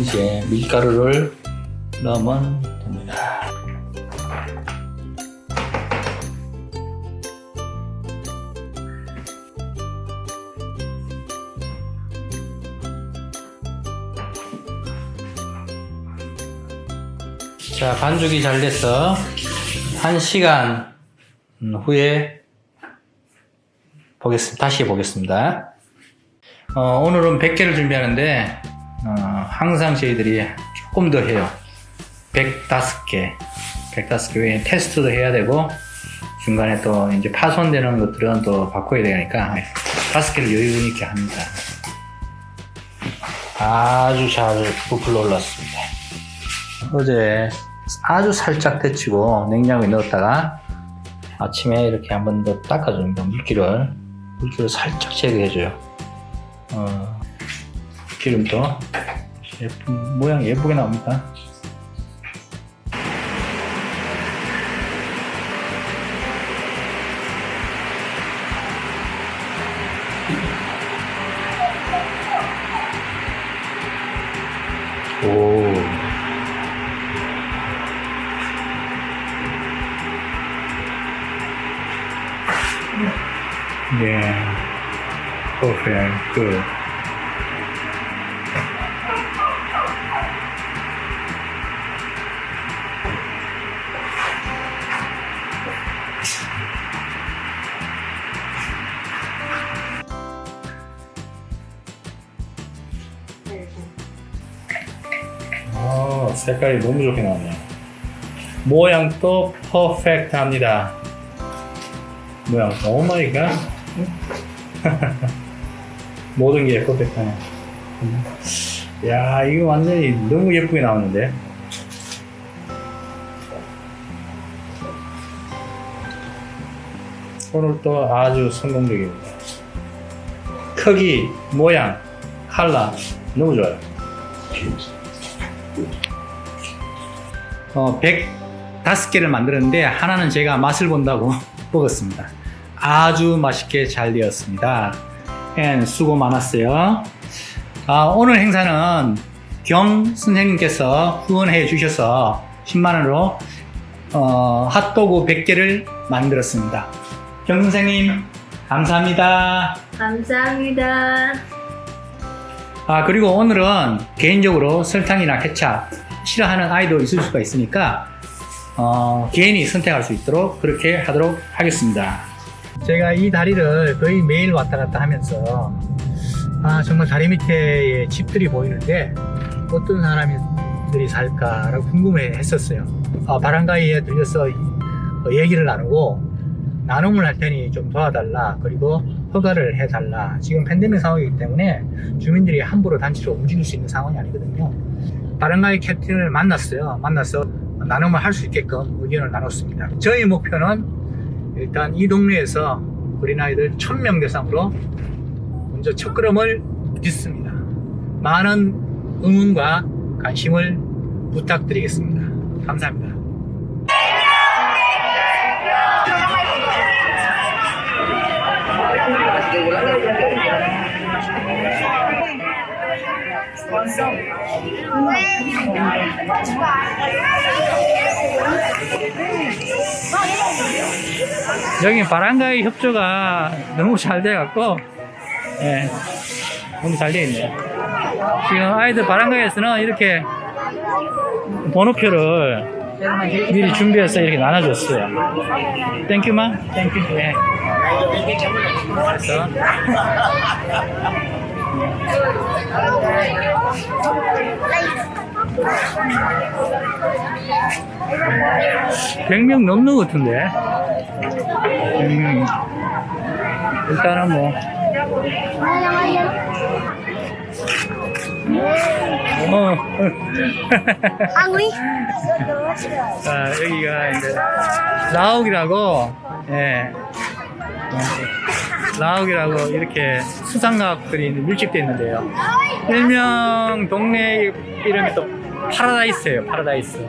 이제 밀가루를 넣으면 됩니다. 자, 반죽이 잘 돼서 1시간 후에 보겠습니다. 다시 보겠습니다. 어, 오늘은 100개를 준비하는데, 어, 항상 저희들이 조금 더 해요. 105개. 105개 외에 테스트도 해야 되고, 중간에 또 이제 파손되는 것들은 또 바꿔야 되니까, 5개를 여유 있게 합니다. 아주 잘 부풀러 올랐습니다. 어제 아주 살짝 데치고 냉장고에 넣었다가 아침에 이렇게 한 번 더 닦아줍니다. 물기를 물기를 살짝 제거해줘요. 어, 기름도 예쁜 모양 예쁘게 나옵니다. Yeah. Perfect. Good. 어, 색깔이 너무 좋게 나왔네요. 모양도 퍼펙트합니다. 모양, 오 마이 갓. 모든 게 퍼펙트하네. 야, 이거 완전히 너무 예쁘게 나왔는데. 오늘도 아주 성공적입니다. 크기, 모양, 컬러 너무 좋아요. 어, 105개를 만들었는데 하나는 제가 맛을 본다고 먹었습니다. 아주 맛있게 잘 되었습니다. 앤 수고 많았어요. 아, 오늘 행사는 경 선생님께서 후원해 주셔서 10만원으로 어, 핫도그 100개를 만들었습니다. 경 선생님 감사합니다. 감사합니다. 아, 그리고 오늘은 개인적으로 설탕이나 케찹 싫어하는 아이도 있을 수가 있으니까, 어, 개인이 선택할 수 있도록 그렇게 하도록 하겠습니다. 제가 이 다리를 거의 매일 왔다 갔다 하면서, 아, 정말 다리 밑에 집들이 보이는데, 어떤 사람들이 살까라고 궁금해 했었어요. 아, 바람가이에 들려서 어, 얘기를 나누고, 나눔을 할 테니 좀 도와달라. 그리고 허가를 해달라. 지금 팬데믹 상황이기 때문에 주민들이 함부로 단체로 움직일 수 있는 상황이 아니거든요. 바람가이 캡틴을 만났어요. 만나서 나눔을 할 수 있게끔 의견을 나눴습니다. 저희 목표는 일단 이 동네에서 어린아이들 1000명 대상으로 먼저 첫걸음을 딛습니다. 많은 응원과 관심을 부탁드리겠습니다. 감사합니다. 여기 바람가이 협조가 너무 잘 돼갖고, 예, 너무 잘 돼 있네요. 지금 아이들 바람가이에서는 이렇게 번호표를 미리 준비해서 이렇게 나눠줬어요. 땡큐마? 땡큐. 예. 그래서 백명 넘는 것 같은데. 100명이. 일단은 뭐. 어. 아, 여기가 이제 라옥이라고, 예. 라옥이라고 이렇게 수상가들이 밀집되어 있는데요. 일명 동네 이름이 또 파라다이스예요, 파라다이스.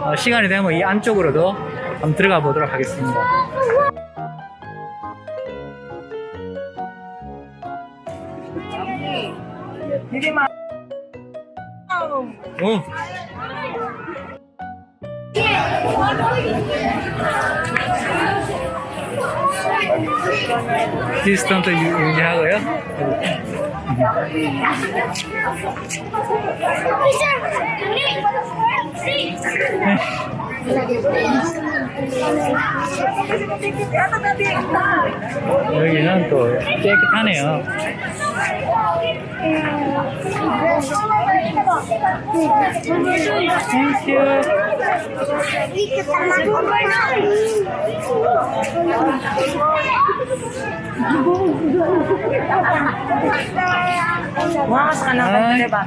어, 시간이 되면 이 안쪽으로도 한번 들어가 보도록 하겠습니다. 어. 디스턴트 유지하고요. 여기는 또 깨끗하네요. 와, 사나 봐.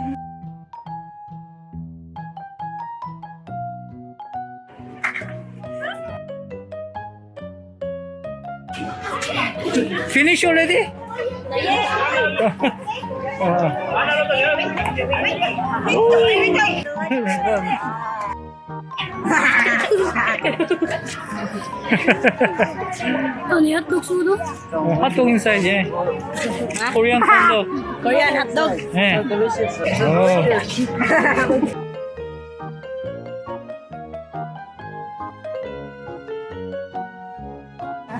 Finish already? Only hot dog sudo? Hot dog inside, yeah. Korean hot dog. Korean hot dog. Yeah. Oh.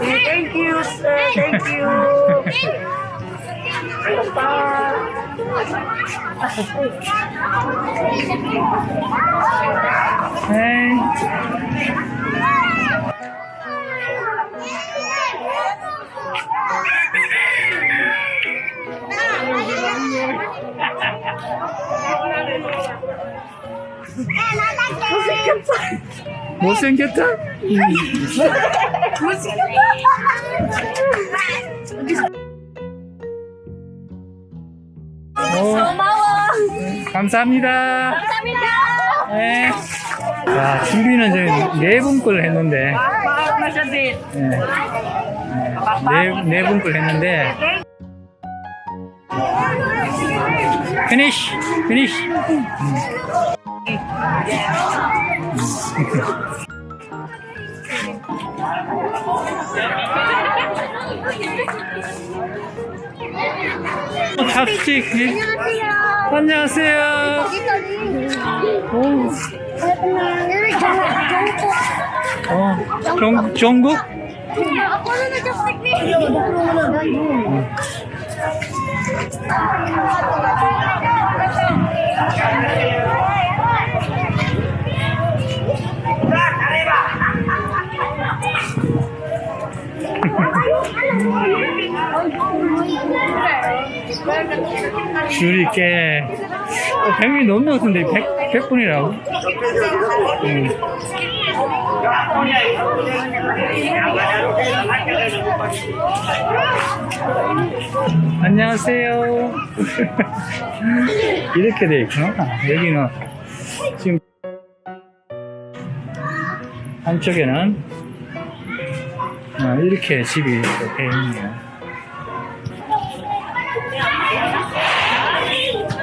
Thank you, sir. Thank you. Bye. 못생겼다? 못생겼다? 고마워. 감사합니다. 감사합니다. 네. 자, 준비는 저희 네분걸 했는데. 네, 네 네분걸 했는데. 피니쉬! 피니쉬! 음. 잡식 안녕하세요. 안녕하세요. 어, 정국? 줄이 꽤, 어, 100명이 넘는 것 같은데, 100, 100분이라고? 음. 안녕하세요. 이렇게 돼 있구나. 여기는 지금 한쪽에는 아, 이렇게 집이 돼 있네요.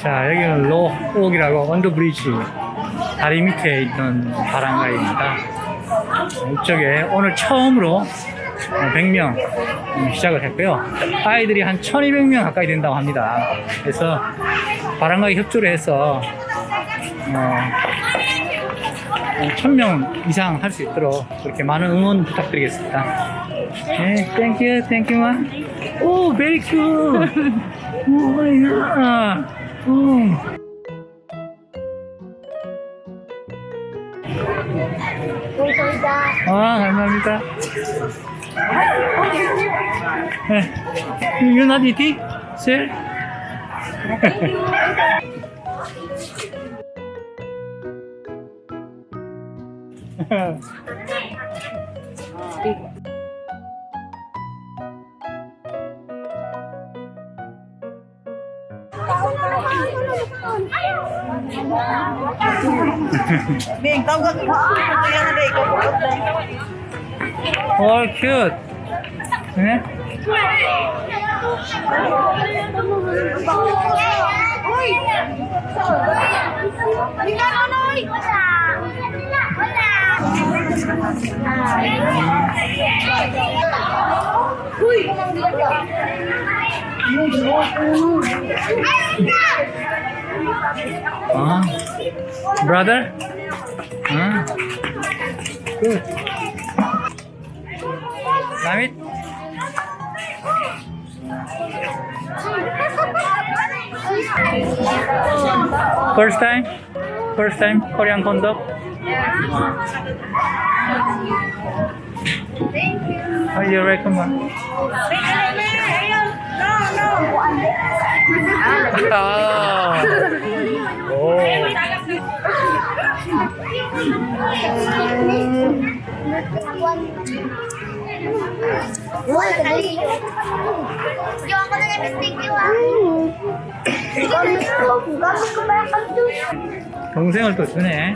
자, 여기는 로옥이라고 언더브리지 다리 밑에 있는 바람가입니다. 이쪽에 오늘 처음으로 100명 시작을 했고요. 아이들이 한 1200명 가까이 된다고 합니다. 그래서 바람가에 협조를 해서 어, 1000명 이상 할 수 있도록 그렇게 많은 응원 부탁드리겠습니다. 네, 땡큐, 땡큐, 마. 오, 베리 큐. 오, 마이 갓. 오. 아, 감사합니다. Eh, You're not eating, sir? Bing, tawag ka. Kaya na dahil ka. Oh, cute. Huh? Brother? Ah, good it. First time? First time Korean kondok? Thank you. How do you recommend? oh. oh. oh. Ah. 동생을 또 주네.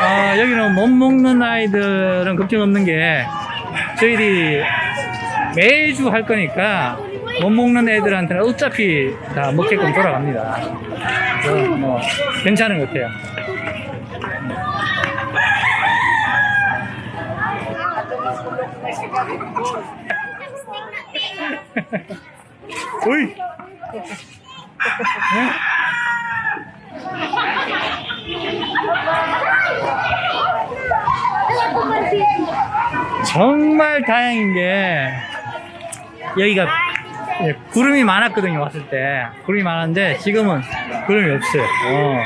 아, 여기는 못 먹는 아이들은 걱정 없는 게 저희들이 매주 할 거니까 못 먹는 애들한테는 어차피 다 먹게끔 돌아갑니다. 뭐 괜찮은 것 같아요. 어이! 네? 정말 다행인 게 여기가 예, 구름이 많았거든요 왔을 때 구름이 많았는데 지금은 구름이 없어요 어.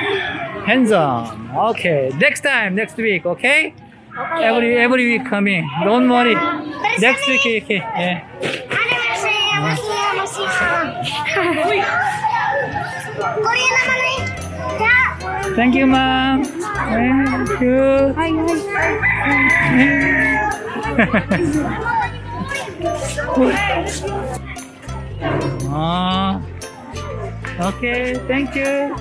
handsome okay next time next week okay every every week coming don't worry next week okay 예. Eh. Ya. thank you ma'am thank you Hi, 아, 오케이, 땡큐.